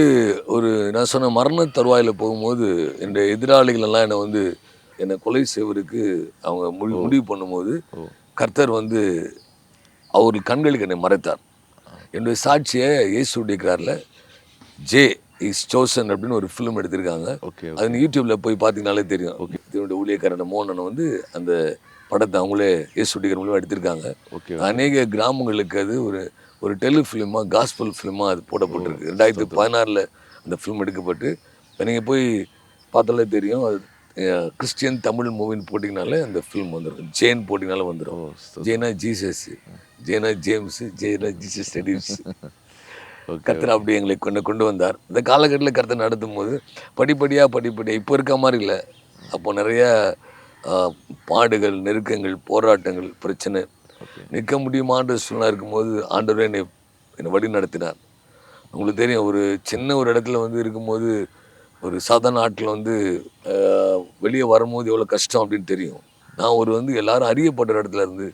ஒரு நான் சொன்ன மரண தருவாயில் போகும்போது என்னுடைய எதிராளிகள் எல்லாம் என்னை வந்து என்னை கொலை செய்வதற்கு அவங்க முடி முடிவு பண்ணும்போது கர்த்தர் வந்து அவர் கண்களுக்கு என்னை மறைத்தார். என்னுடைய சாட்சியை இயேசுடைய கிராரில் ஜே இஸ் சோசன் அப்படின்னு ஒரு ஃபிலிம் எடுத்திருக்காங்க. ஓகே அது நீ யூடியூப்ல போய் பார்த்தீங்கனாலே தெரியும். ஓகே. இதனுடைய ஊழியக்காரன் மோகனனை வந்து அந்த படத்தை அவங்களே இயேசுடைய மூலியமாக எடுத்திருக்காங்க. ஓகே அநேக கிராமங்களுக்கு அது ஒரு ஒரு டெலி ஃபிலிமாக காஸ்பல் ஃபிலிமாக அது போடப்பட்டிருக்கு. ரெண்டாயிரத்தி பதினாறில் அந்த ஃபிலிம் எடுக்கப்பட்டு நீங்கள் போய் பார்த்தாலே தெரியும் அது கிறிஸ்டியன் தமிழ் மூவின்னு போட்டிங்கனாலே அந்த ஃபிலிம் வந்துடும் ஜேன் போட்டிங்கனால வந்துடும் ஜேனா ஜீசஸ் ஜேனா ஜேம்ஸ் ஜேனா ஜீசஸ் ஸ்டடீஸ் (laughs) ஓகே கர்த்தர் அப்படி எங்களை கொண்டு கொண்டு வந்தார். இந்த காலகட்டத்தில் கர்த்தர் நடத்தும் போது படிப்படியாக படிப்படியாக இப்போ இருக்க மாதிரி இல்லை. அப்போ நிறைய பாடுகள் நெருக்கங்கள் போராட்டங்கள் பிரச்சனை. நிற்க முடியுமான்ற சூழ்நிலை இருக்கும்போது ஆண்டவரே என்னை என்னை வழி நடத்தினார் உங்களுக்கு தெரியும் ஒரு சின்ன ஒரு இடத்துல வந்து இருக்கும்போது ஒரு சாதாரண ஆட்டில் வந்து வெளியே வரும்போது எவ்வளோ கஷ்டம் அப்படின்னு தெரியும். நான் ஒரு வந்து எல்லாரும் அறியப்பட்ட இடத்துல இருந்து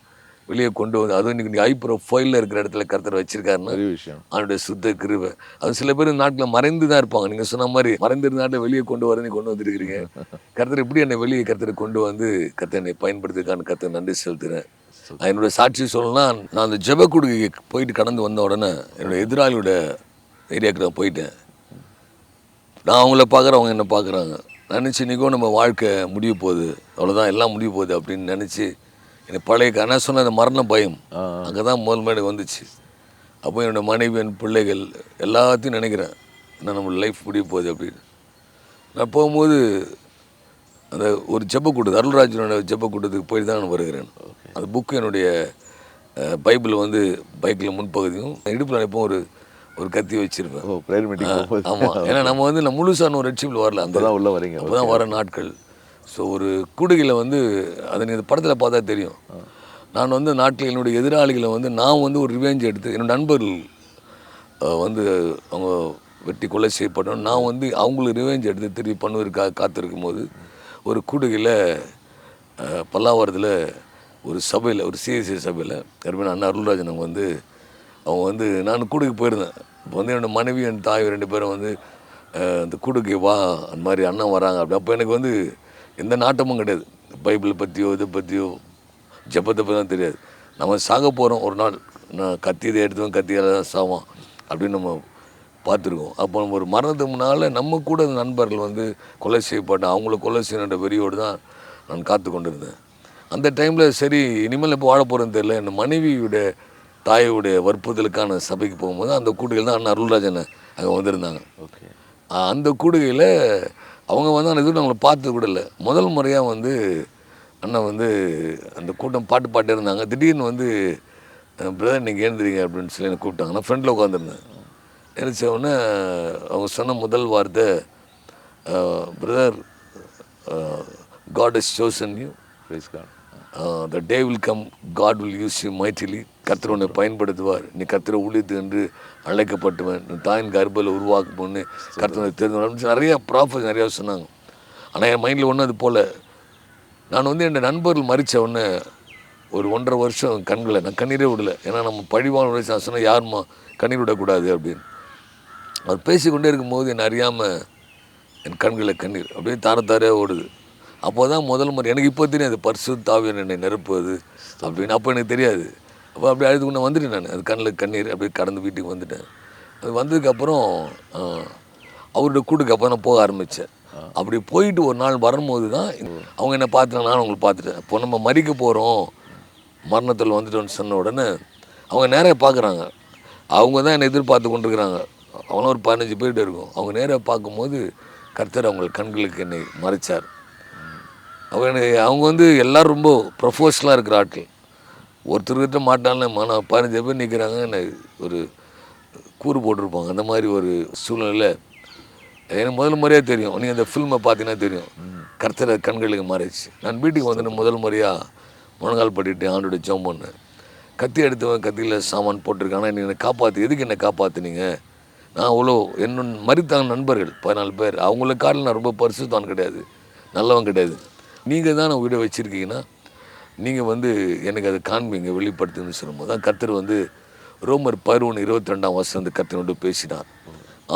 வெளியே கொண்டு வந்து அதுவும் இன்னைக்கு ஹை ப்ரொஃபைலில் இருக்கிற இடத்துல கர்த்தர் வச்சிருக்காருன்னா விஷயம். அவனுடைய சுத்த கிருபை. அது சில பேர் நாட்டில் மறைந்து தான் இருப்பாங்க. நீங்க சொன்ன மாதிரி மறைந்திருந்த நாட்டை வெளியே கொண்டு வர நீ கொண்டு வந்திருக்கிறீங்க. (laughs) கர்த்தர் எப்படி என்னை வெளியே கர்த்தரை கொண்டு வந்து கர்த்தர் என்னை பயன்படுத்திருக்கான்னு கர்த்தர் நன்றி செலுத்துறேன். நான் என்னோட சாட்சி சொல்லணும்னா நான் அந்த ஜெப கொடுக்கைக்கு போயிட்டு கடந்து வந்த உடனே என்னோட எதிராளியோட ஏரியாவுக்கு நான் போயிட்டேன். நான் அவங்கள பார்க்குறேன் அவங்க என்ன பார்க்குறாங்க? நினச்சி இன்றைக்கும் நம்ம வாழ்க்கை முடிய போகுது. அவ்வளோதான் எல்லாம் முடிய போகுது அப்படின்னு நினச்சி எனக்கு பழைய க- நான் சொன்ன அந்த மரண பயம். அங்கே தான் முதல் மேடு வந்துச்சு. அப்போ என்னோட மனைவி என் பிள்ளைகள் எல்லாத்தையும் நினைக்கிறேன். என்ன நம்ம லைஃப் முடிய போகுது அப்படின்னு. நான் போகும்போது அந்த ஒரு ஜெப கூட்டத்து அருள்ராஜனோட ஜெப கூட்டத்துக்கு போய் தான் நான் வருகிறேன். அந்த புக்கு என்னுடைய பைபிள் வந்து பைக்கில் முன்பகுதியும் இடுப்பில் எப்போ ஒரு ஒரு கத்தி வச்சுருப்பேன். ஓ ப்ரேயர் மீட்டிங் ஆமாம் ஏன்னா நம்ம வந்து நான் முழுசான ஒரு ரெட்சிப்பில் வரல. அந்த அப்பதான் உள்ள வரீங்க. அப்போ தான் வர நாட்கள். ஸோ ஒரு கூடுகையில் வந்து அதை நீ படத்தில் பார்த்தா தெரியும். நான் வந்து நாட்டில் என்னுடைய எதிராளிகளை வந்து நான் வந்து ஒரு ரிவெஞ்ச் எடுத்து என்னோட நண்பர்கள் வந்து அவங்க வெட்டி கொலை செய்யப்பட்டோம் நான் வந்து அவங்களுக்கு ரிவெஞ்ச் எடுத்து திருப்பி பண்ணுவதற்காக காத்திருக்கும் போது ஒரு கூடுகையில் பல்லாவரத்தில் ஒரு சபையில் ஒரு சிஎஸ்சி சபையில் கருமையான அண்ணா அருள்ராஜன் அவங்க வந்து அவங்க வந்து நான் கூடுக்கு போயிருந்தேன். இப்போ வந்து என்னோட மனைவி என் தாய் ரெண்டு பேரும் வந்து இந்த அந்த கூடுக்கு வா அந்த மாதிரி அண்ணன் வராங்க. அப்படி அப்போ எனக்கு வந்து எந்த நாட்டமும் கிடையாது. பைபிள் பற்றியோ இதை பற்றியோ ஜப்பத்தை பற்றி தான் தெரியாது. நம்ம சாக போகிறோம் ஒரு நாள் நான் கத்தி இதை எடுத்துவேன் கத்தியால் தான் சாவோம் அப்படின்னு நம்ம பார்த்துருக்கோம். அப்போ நம்ம ஒரு மரணத்துக்கு முன்னால் நம்ம கூட அந்த நண்பர்கள் வந்து கொலை செய்யப்பட்ட அவங்கள கொலை செய்யணுன்ற வெறியோடு தான் நான் காத்து கொண்டிருந்தேன் அந்த டைமில் சரி இனிமேல் எப்போ வாழ போகிறேன்னு தெரியல. என் மனைவியுடைய தாயுடைய வற்புறுத்தலுக்கான சபைக்கு போகும்போது அந்த கூட்டுகள் தான் அண்ணன் அருள்ராஜன் அங்கே வந்திருந்தாங்க. ஓகே. அந்த கூடுகையில் அவங்க வந்து அந்த இது அவங்கள பார்த்து கூட இல்லை. முதல் முறையாக வந்து அண்ணன் வந்து அந்த கூட்டம் பாட்டு பாட்டு இருந்தாங்க. திடீர்னு வந்து பிரதர் நீங்கள் ஏந்துறீங்க அப்படின்னு சொல்லி என்னை கூப்பிட்டாங்க. நான் ஃப்ரெண்டில் உட்காந்துருந்தேன் எழுச்ச உடனே அவங்க சொன்ன முதல் வார்த்தை brother God is chosen you the day will come God will use you mightily கர்த்தர் உன்னை பயன்படுத்துவார். நீ கர்த்தரை ஊழியத்து என்று அழைக்கப்பட்டவன். நீ தாயின் கர்ப்பில் உருவாக்கும் பொண்ணு கர்த்தனை தெரிந்து நிறையா ப்ராஃபஸ் நிறையா சொன்னாங்க. ஆனால் என் மைண்டில் ஒன்றும் அது போல். நான் வந்து என் நண்பர்கள் மறித்த உடனே ஒரு ஒன்றரை வருஷம் கண்களை நான் கண்ணீரே விடல. ஏன்னா நம்ம பழிவான வயசு நான் சொன்னேன் யாரும்மா கண்ணீர் விடக்கூடாது அப்படின்னு. அவர் பேசிக்கொண்டே இருக்கும்போது என்னை அறியாமல் என் கண்களில் கண்ணீர் அப்படியே தார தாரையாக ஓடுது. அப்போ தான் முதல் முறை எனக்கு இப்போ தெரியாது பர்சு தாவியன் என்னை நிரப்புவது அப்படின்னு. அப்போ எனக்கு தெரியாது. அப்போ அப்படியே அழுது கொண்டு வந்துட்டேன் நான். அது கண்ணில் கண்ணீர் அப்படியே கடந்து வீட்டுக்கு வந்துட்டேன். அது வந்ததுக்கப்புறம் அவருடைய கூட்டுக்கு அப்புறம் நான் போக ஆரம்பித்தேன் அப்படி போயிட்டு ஒரு நாள் வரும்போது தான் அவங்க என்ன பார்த்துட்டாங்க நானும் அவங்களை பார்த்துட்டேன். இப்போ நம்ம மறிக்க போகிறோம் மரணத்தில் வந்துட்டோன்னு சொன்ன உடனே அவங்க நேராக பார்க்குறாங்க. அவங்க தான் என்னை எதிர்பார்த்து கொண்டிருக்கிறாங்க. அவங்களும் ஒரு பதினஞ்சு பேர்கிட்ட இருக்கும். அவங்க நேராக பார்க்கும்போது கர்த்தர் அவங்க கண்களுக்கு என்னை மறைச்சார். அவங்க அவங்க வந்து எல்லோரும் ரொம்ப ப்ரொஃபஷனலாக இருக்கிற ஆட்கள். ஒருத்தர்கிட்ட மாட்டாலும் மன பதினஞ்சு பேர் நிற்கிறாங்க என்ன ஒரு கூறு போட்டிருப்பாங்க. அந்த மாதிரி ஒரு சூழ்நிலையில் எனக்கு முதல் முறையாக தெரியும். நீங்கள் அந்த ஃபில்மை பார்த்தீங்கன்னா தெரியும். கர்த்தரை கண்களுக்கு மாறிடுச்சு. நான் வீட்டுக்கு வந்து முதல் முறையாக முழங்கால் பட்டிட்டு ஆண்டோட ஜெபம் பண்ணேன். கத்தி எடுத்தவன் கத்தியில் சாமான் போட்டிருக்கானா. நீ என்னை காப்பாற்று எதுக்கு என்னை காப்பாற்றுனீங்க நான் அவ்வளோ என்னுன் மறித்தாங்க நண்பர்கள் பதினாலு பேர். அவங்கள காட்டில் நான் ரொம்ப பரிசுத்தான் கிடையாது. நல்லவன் கிடையாது. நீங்கள் தான் நான் வீடை வச்சுருக்கீங்கன்னா நீங்கள் வந்து எனக்கு அதை காண்பீங்க வெளிப்படுத்துன்னு சொல்லும்போது தான் கர்த்தர் வந்து ரோமர் பதினொன்று இருபத்தி ரெண்டாம் வருஷம் வந்து கர்த்தனோடு பேசினார்.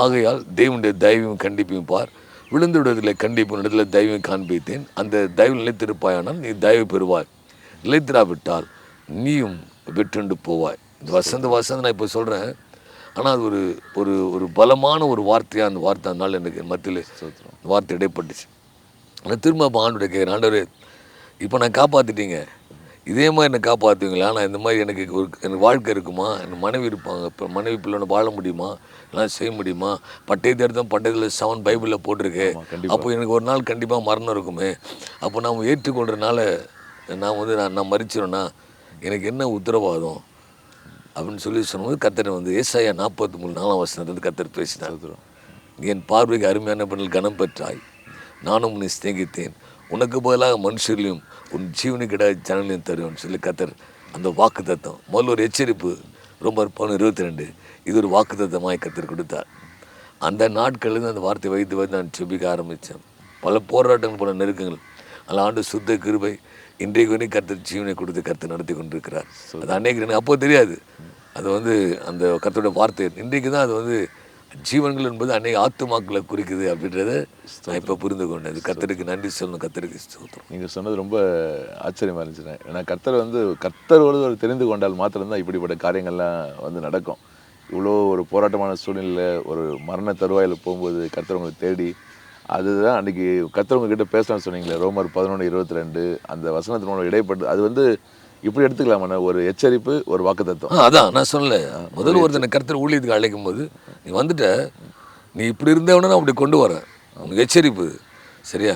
ஆகையால் தேவனுடைய தயவையும் கண்டிப்பையும் பார். விழுந்து விடுவதில் கண்டிப்பு இடத்துல தயவையும் காண்பித்தேன். அந்த தயவு நிலைத்திருப்பாயானால் நீ தயவு பெறுவாய். நிலைத்திராவிட்டால் நீயும் வெற்றுண்டு போவாய். இந்த வசந்த வசந்த நான் இப்போ சொல்கிறேன் ஆனால் அது ஒரு ஒரு ஒரு பலமான ஒரு வார்த்தையாக அந்த வார்த்தை அதனால எனக்கு மத்தியில் வார்த்தை இடைப்பட்டுச்சு. நான் திரும்ப ஆண்டோட கேட்குறேன் ஆண்டவர் இப்போ நான் காப்பாற்றிட்டீங்க இதே மாதிரி என்னை காப்பாற்றுவீங்களா நான் இந்த மாதிரி எனக்கு ஒரு எனக்கு வாழ்க்கை இருக்குமா? எனக்கு மனைவி இருப்பாங்க. இப்போ மனைவி பிள்ளை வாழ முடியுமா? எல்லாம் செய்ய முடியுமா? பட்டயத்தை எடுத்தோம் பட்டயத்தில் செவன் பைபிளில் போட்டிருக்கு. அப்போ எனக்கு ஒரு நாள் கண்டிப்பாக மரணம் இருக்குமே. அப்போ நாம் ஏற்றுக்கொள்றதுனால நான் வந்து நான் நான் மறிச்சிடும்னா எனக்கு என்ன உத்தரவாதம்? அப்படின்னு சொல்லி சொன்னபோது கத்தரை வந்து ஏசாயா நாற்பத்தி மூணு நாலாம் வருஷத்துலேருந்து கத்தர் பேசினார். என் பார்வைக்கு அருமையான பெண்ணில் கனம் பெற்றாய் நானும் உன்னை சிநேகித்தேன். உனக்கு பதிலாக மனுஷர்களையும் உன் ஜீவனுக்கு இட ஜனங்களையும் தருவேன் சொல்லி கத்தர் அந்த வாக்கு தத்துவம் முதல்ல ஒரு எச்சரிப்பு. ரொம்ப பவுன் இருபத்தி ரெண்டு இது ஒரு வாக்கு தத்துவமாக கத்தர் கொடுத்தார். அந்த நாட்கள்லேருந்து அந்த வார்த்தை வைத்து வைத்து நான் செபிக்க ஆரம்பித்தேன். பல போராட்டங்கள் போல நெருக்கங்கள். அதில் ஆண்டு சுத்த கிருபை இன்றைக்கு வரைக்கும் கர்த்தர் ஜீவனை கொடுத்து கர்த்தர் நடத்தி கொண்டிருக்கிறார். அது அன்னைக்கு எனக்கு அப்போ தெரியாது. அது வந்து அந்த கர்த்தரோட வார்த்தை. இன்றைக்கு தான் அது வந்து ஜீவன்கள் என்பது அன்னைக்கு ஆத்துமாக்களை குறிக்குது அப்படின்றத நான் இப்போ புரிந்து கொண்டேன். கத்தருக்கு நன்றி சொல்லணும் கத்தருக்கு ஸ்தோத்திரம். நீங்கள் சொன்னது ரொம்ப ஆச்சரியமாக இருந்துச்சுண்ணே ஏன்னா கர்த்தர் வந்து கர்த்தர் ஒரு தெரிந்து கொண்டால் மாத்திரம்தான் இப்படிப்பட்ட காரியங்கள்லாம் வந்து நடக்கும். இவ்வளோ ஒரு போராட்டமான சூழ்நிலையில் ஒரு மரண தருவாயில் போகும்போது கத்தரவங்களை தேடி அதுதான் அன்றைக்கி கர்த்தர் உங்ககிட்ட பேசலாம்னு சொன்னீங்களே ரோமர் பதினொன்று இருபத்தி ரெண்டு அந்த வசனத்தினோட இடைப்பட்டு அது வந்து இப்படி எடுத்துக்கலாமாண்ணே ஒரு எச்சரிப்பு ஒரு வாக்குத்தத்தம். ஆ அதான் நான் சொல்லல. முதல்ல ஒருத்தனை கர்த்தர் ஊழியத்துக்கு அழைக்கும் போது நீ வந்துட்ட நீ இப்படி இருந்தவன நான் அப்படி கொண்டு வரேன். உனக்கு எச்சரிப்பு. சரியா?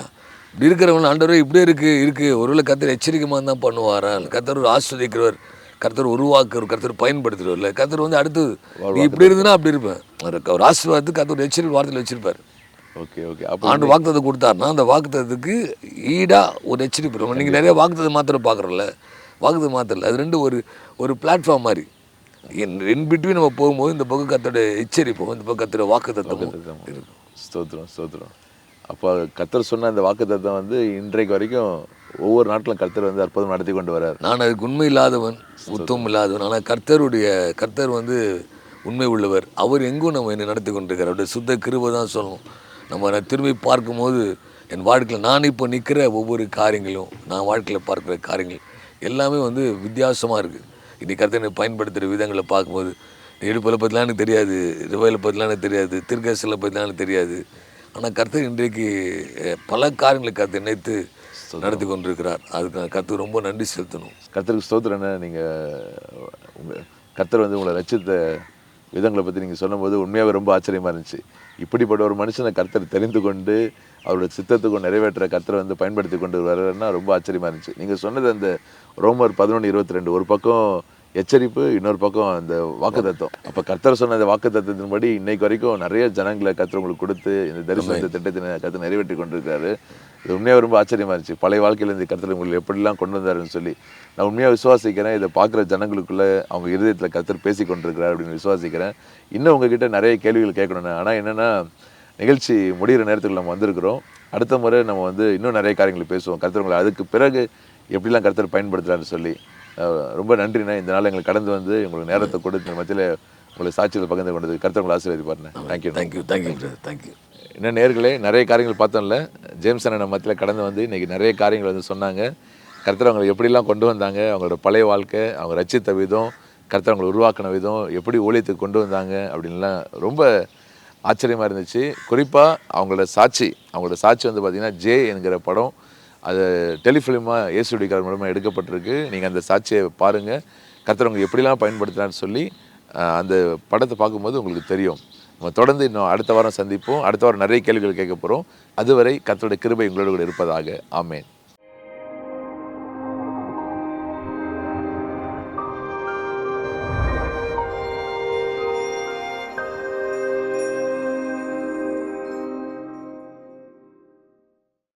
இப்படி இருக்கிறவன் ஆண்டவரே இப்படியே இருக்கு இருக்கு. ஒருவேளை கர்த்தர் எச்சரிக்கைமாக தான் பண்ணுவாரா? இல்லை கர்த்தர் ஒரு ஆஸ்வதிக்கிறவர் கர்த்தர் உருவாக்குறவர் கர்த்தர் பயன்படுத்துறவர். இல்லை கர்த்தர் வந்து அடுத்து நீ இப்படி இருந்தனா அப்படி இருப்பேன். ஒரு- ஆசீர்வாதத்துக்கு கர்த்தர் எச்சரிக்கை வார்த்தையில் வச்சிருப்பார். Okay okay. அப்போ ஆண்டு வாக்குத்தத்தை கொடுத்தாருன்னா அந்த வாக்குத்தத்துக்கு ஈடாக ஒரு எச்சரிப்பு. நீங்கள் நிறைய வாக்குத்தத்தை மாத்திரம் பார்க்குறோம்ல. வாக்குத்தத்தை மாத்திரல அது ரெண்டு ஒரு ஒரு பிளாட்ஃபார்ம் மாதிரி. இன் பிட்வீன் நம்ம போகும்போது இந்த பக்கம் கத்தோட எச்சரிப்பும் இந்த பக்கம் கத்தோட வாக்குத்தத்தமும் இருக்கும் ஸ்தோத்திரம் ஸ்தோத்திரம். அப்போ கர்த்தர் சொன்ன அந்த வாக்குத்தத்தம் வந்து இன்றைக்கு வரைக்கும் ஒவ்வொரு நாட்டிலும் கர்த்தர் வந்து அற்புதம் நடத்தி கொண்டு வரார். நான் அதுக்கு உண்மை இல்லாதவன் உத்தமம் இல்லாதவன். ஆனால் கர்த்தருடைய கர்த்தர் வந்து உண்மை உள்ளவர். அவர் எங்கும் நம்ம என்னை நடத்தி கொண்டிருக்கார் அவருடைய சுத்த கிருபை தான் சொல்லணும். நம்ம திரும்பி பார்க்கும்போது என் வாழ்க்கையில் நான் இப்போ நிற்கிற ஒவ்வொரு காரியங்களும் நான் வாழ்க்கையில் பார்க்குற காரியங்கள் எல்லாமே வந்து வித்தியாசமாக இருக்குது இன்னைக்கு கர்த்தர் என்னை பயன்படுத்துகிற விதங்களை பார்க்கும்போது எடுப்பில் பற்றிலாம் எனக்கு தெரியாது ரிவையில் பற்றிலாம் எனக்கு தெரியாது திருக்கசில் பற்றிலாம் எனக்கு தெரியாது. ஆனால் கர்த்தர் இன்றைக்கு பல காரியங்களை கர்த்தர் நினைத்து நடத்தி கொண்டிருக்கிறார். அதுக்கு நான் கர்த்தருக்கு ரொம்ப நன்றி செலுத்தணும். கர்த்தருக்கு ஸ்தோத்திரம் நீங்கள் உங்கள் கர்த்தர் வந்து உங்களை ரச்சித்த விதங்களை பற்றி நீங்கள் சொல்லும்போது உண்மையாகவே ரொம்ப ஆச்சரியமாக இருந்துச்சு. இப்படிப்பட்ட ஒரு மனுஷனை கர்த்தர் தெரிந்து கொண்டு அவரோட சித்தத்துக்கு நிறைவேற்ற கர்த்தரை வந்து பயன்படுத்தி கொண்டு வர்றாருன்னா ரொம்ப ஆச்சரியமாக இருந்துச்சு. நீங்கள் சொன்னது அந்த ரோமர் பதினொன்று இருபத்தி ரெண்டு ஒரு பக்கம் எச்சரிப்பு இன்னொரு பக்கம் அந்த வாக்குத்தத்தம். அப்போ கர்த்தர் சொன்ன அந்த வாக்குத்தத்தத்தின்படி இன்னைக்கு வரைக்கும் நிறைய ஜனங்களை கர்த்தர் உங்களுக்கு கொடுத்து இந்த தரிசனத்தை திட்டத்தினை கர்த்தர் நிறைவேற்றி கொண்டிருக்காரு இது உண்மையாக ரொம்ப ஆச்சரியமா இருந்துச்சு. பழைய வாழ்க்கையில இந்த கர்த்தர் உங்களுக்கு எப்படிலாம் கொண்டு வந்தாருன்னு சொல்லி. நான் உண்மையாக விசுவாசிக்கிறேன். இதை பார்க்குற ஜனங்களுக்குள்ள அவங்க இருதயத்தில் கர்த்தர் பேசி கொண்டிருக்கிறார் அப்படின்னு விசுவாசிக்கிறேன். இன்னும் உங்ககிட்ட நிறைய கேள்விகள் கேட்கணும்னு. ஆனால் என்னென்னா நிகழ்ச்சி முடிகிற நேரத்துக்கு நம்ம வந்திருக்கிறோம். அடுத்த முறை நம்ம வந்து இன்னும் நிறைய காரியங்களை பேசுவோம். கர்த்தர் உங்களை அதுக்கு பிறகு எப்படிலாம் கர்த்தர் பயன்படுத்துறாருன்னு சொல்லி. ரொம்ப நன்றிண்ணே. இந்த நாள் எங்களுக்கு கடந்து வந்து உங்களுக்கு நேரத்தை கொடுத்து இந்த மத்தியில் உங்களுக்கு சாட்சியில் பகிர்ந்து கொண்டது கருத்து உங்களை ஆசீர்வதிப்பாருண்ணே. Thank you thank you thank you thank you என்ன நேர்களே நிறைய காரியங்கள் பார்த்தோம்ல. ஜேம்ஸ் அண்ணன் மத்தியில் கடந்து வந்து இன்னைக்கு நிறைய காரியங்கள் வந்து சொன்னாங்க. கர்த்தர் அவங்களை எப்படிலாம் கொண்டு வந்தாங்க அவங்களோட பழைய வாழ்க்கை அவங்க ரச்சித்த விதம் கர்த்தர் அவங்களை உருவாக்கின விதம் எப்படி ஊழியத்துக்கு கொண்டு வந்தாங்க அப்படின்லாம் ரொம்ப ஆச்சரியமாக இருந்துச்சு. குறிப்பாக அவங்களோட சாட்சி அவங்களோட சாட்சி வந்து பார்த்திங்கன்னா ஜே என்கிற படம் அது டெலிஃபிலிமாக ஏசுடிக்கார் மூலமாக எடுக்கப்பட்டிருக்கு. நீங்கள் அந்த சாட்சியை பாருங்கள் கத்துறவங்க எப்படிலாம் பயன்படுத்தினான்னு சொல்லி அந்த படத்தை பார்க்கும்போது உங்களுக்கு தெரியும். நம்ம தொடர்ந்து இன்னும் அடுத்த வாரம் சந்திப்போம். அடுத்த வாரம் நிறைய கேள்விகள் கேட்க போகிறோம் அதுவரை கத்தோட கிருபை உங்களோட கூட இருப்பதாக. ஆமேன்.